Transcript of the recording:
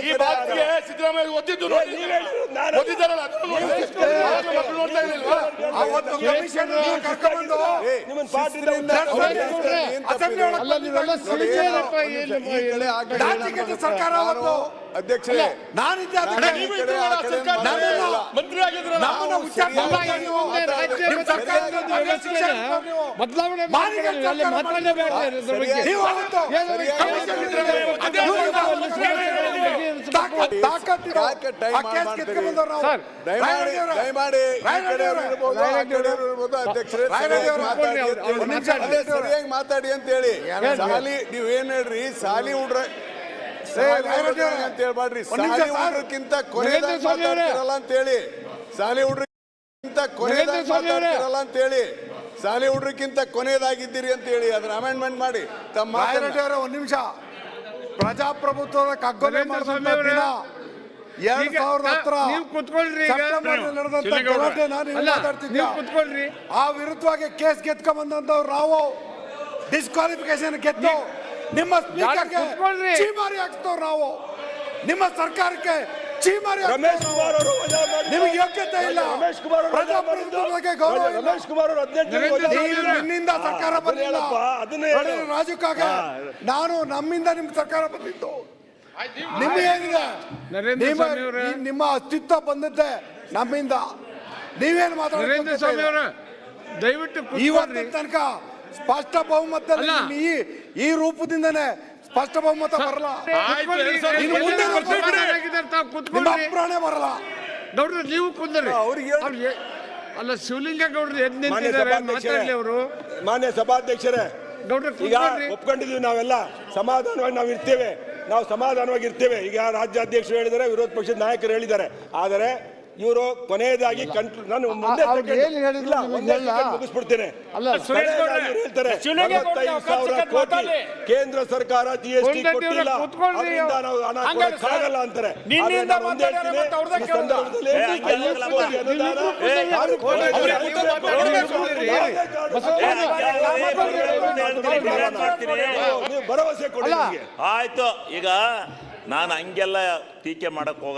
ಈ ಬಾತ್ಗೆ ಸಿದ್ದರಾಮಯ್ಯ ಒದ್ದಿದ್ದು ನೋಡಿ ಒದ್ದಿದ್ದಾರಲ್ಲ ನೋಡ್ತಾ ಸರ್ಕಾರ ಅವತ್ತು ಅಧ್ಯಕ್ಷರೇ ಬದಲಾವಣೆ ಸರಿಯಾಗಿ ಮಾತಾಡಿ ಅಂತ ಹೇಳಿ. ಸಾಲಿ ನೀವ್ ಏನ್ ಹೇಳ್ರಿ? ಸಾಲಿ ಹುಡ್ರೆ ಸಾಲಿ ರಾಯರೆಡ್ಡಿ ಅವರೇ, ಹುಡ್ರೆ ಅಂತ ಹೇಳ್ಬಾಡ್ರಿ. ಸಾಲಿ ಸ್ವಾಮಿ ಅವರೇ. ಮಾತಾಡ್ತಿರಲ್ಲ ಅಂತ ಹೇಳಿ ಸಾಲಿ ಸ್ವಾಮಿ ಅವರೇ. ಮಾತಾಡ್ತಿರಲ್ಲ ಅಂತ ಹೇಳಿ ಸಾಲಿ ಹುಡ್ರಕ್ಕಿಂತ ಕೊನೆಯದಾಗಿದ್ದೀರಿ ಅಂತ ಹೇಳಿ ಅದನ್ನ ಅಮೆಂಡ್ಮೆಂಟ್ ಮಾಡಿ. ತಮ್ಮ ಒಂದ್ ನಿಮಿಷ. ಪ್ರಜಾಪ್ರಭುತ್ವದ ಕಗ್ಗೊಲೆ ಅವರೇ, ದಿನ. ಎರಡ್ ಸಾವಿರದ ಹತ್ತರ ನಡೆದಂತ ನೀವು ನೀವು ಕುತ್ಕೊಳ್ರಿ. ಆ ವಿರುದ್ಧವಾಗಿ ಕೇಸ್ ಗೆದ್ಕೊಂಡ್ ಬಂದಂತವ್ರು ನಾವು. ಡಿಸ್ಕ್ವಾಲಿಫಿಕೇಶನ್ ಗೆದ್ದು. ನಿಮ್ಮ ಸ್ಪೀಕರ್ಗೆ. ಚೀಮಾರಿ ಹಾಕ್ತವ್ರು ನಾವು. ನಿಮ್ಮ ಸರ್ಕಾರಕ್ಕೆ ಚೀಮಾರಿ ನಿಮ್ಗೆ ರಮೇಶ್. ಕುಮಾರ್ ಅವರು. ನಿಮಗೆ ಯೋಗ್ಯತೆ ಇಲ್ಲ. ರಮೇಶ್ ಕುಮಾರ್ ಅವರು ರಮೇಶ್ ಕುಮಾರ್ ಅವರು ಹದಿನೆಂಟು. ನಿನ್ನಿಂದ ಸರ್ಕಾರ ಬಂದಿಲ್ಲ. ಅದನ್ನ ಹೇಳು. ನೋಡಿ, ರಾಜು ಕಾಗೆ ನಾನು ನಮ್ಮಿಂದ ನಿಮ್ ಸರ್ಕಾರ ಬಂದಿತ್ತು. ನಿಮ್ಮ ಏನಿದೆ ನಿಮ್ಮ ಅಸ್ತಿತ್ವ ಬಂದಿದ್ದೆ ನಮ್ಮಿಂದ. ನೀವೇನು ಅವರ ದಯವಿಟ್ಟು ಇವತ್ತಿನ ತನಕ ಸ್ಪಷ್ಟ ಬಹುಮತದಲ್ಲಿ. ಈ ಈ ರೂಪದಿಂದನೇ ಸ್ಪಷ್ಟ ಬಹುಮತ ಬರಲ್ಲ. ನಿಮ್ಮ ಅಭಿಪ್ರಾಯ ಬರಲ್ಲ. ಗೌಡ್ರ ನೀವು ಕುಂದ್ರಿ. ಅವ್ರಿಗೆ. ಅಲ್ಲ ಶಿವಲಿಂಗ ಗೌಡ್ರು ಎದ್ ಮಾನ್ಯ ನಿಂತಿದ್ದಾರೆ ಸಭಾಧ್ಯಕ್ಷರೇ. ಅವರು. ಮಾನ್ಯ ಸಭಾಧ್ಯಕ್ಷರೇ ಗೌಡ್ರು ಈಗ ಒಪ್ಕೊಂಡಿದೀವಿ ನಾವೆಲ್ಲ. ಸಮಾಧಾನವಾಗಿ ನಾವು ಇರ್ತೇವೆ. ನಾವು ಸಮಾಧಾನವಾಗಿ ಇರ್ತೇವೆ. ಈಗ ರಾಜ್ಯಾಧ್ಯಕ್ಷರು ಹೇಳಿದ್ದಾರೆ ವಿರೋಧ ಪಕ್ಷದ ನಾಯಕರು ಹೇಳಿದ್ದಾರೆ. ಆದರೆ ಇವರು ಕೊನೆಯದಾಗಿ ಕಂಟ್ರೋಲ್ ನಾನು ಮುಂದೆ ಅವ್ರು second- ಏನ್ ಹೇಳಿದ್ರು ಇಲ್ಲ, ಒಂದೇ second ಮುಗಿಸ್ಬಿಡ್ತೇನೆ ಅಲ್ಲ, ಸುರೇಶ್ ಗೌಡ್ರೆ, ಕೊನೆಯದಾಗಿ ಇವ್ರು ಹೇಳ್ತಾರೆ ಶಿವಲಿಂಗ ಗೌಡ್ರೆ ನಲವತ್ತೈದು ಸಾವಿರ ಅವಕಾಶ ಕೋಟಿ. ಕೇಂದ್ರ ಸರ್ಕಾರ ಜಿ ಎಸ್ ಟಿ ಕೊಟ್ಟಿಲ್ಲ ಕೂತ್ಕೊಳ್ರಿ. ಅದರಿಂದ ನಾವು ಹಣ ಹಂಗಾರೆ ಸರ್, ಕೊಡಕ್ಕಾಗಲ್ಲ ಅಂತಾರೆ ನಿನ್ನಿಂದ ಆದ್ರೆ ನಾನು ಒಂದೇ ಮಾತಾಡ್ಯಾರ ಹೇಳ್ತೀನಿ, ಮತ್ತೆ ಅವ್ರದ್ದೇ ಈ ಕೇಳೋಣ. ಸಂದರ್ಭದಲ್ಲಿ ಏ, ಹಂಗೆ ಐವತ್ತು ಆಗಲ್ಲ ಕೋಟಿ ಅನುದಾನ ಏ, ಯಾರು ಕೊಟ್ಟಿಲ್ಲ? ಅವ್ರೇ ಕೂತು ಮಾತಾಡ್ಲಿ. ನೀವು ಭರವಸೆ ಕೊಡಿ. ನಮ್ಗೆ. ಆಯ್ತು ಈಗ ನಾನು ಹಂಗೆಲ್ಲ ಟೀಕೆ ಮಾಡಕ್ ಹೋಗಲ್ಲ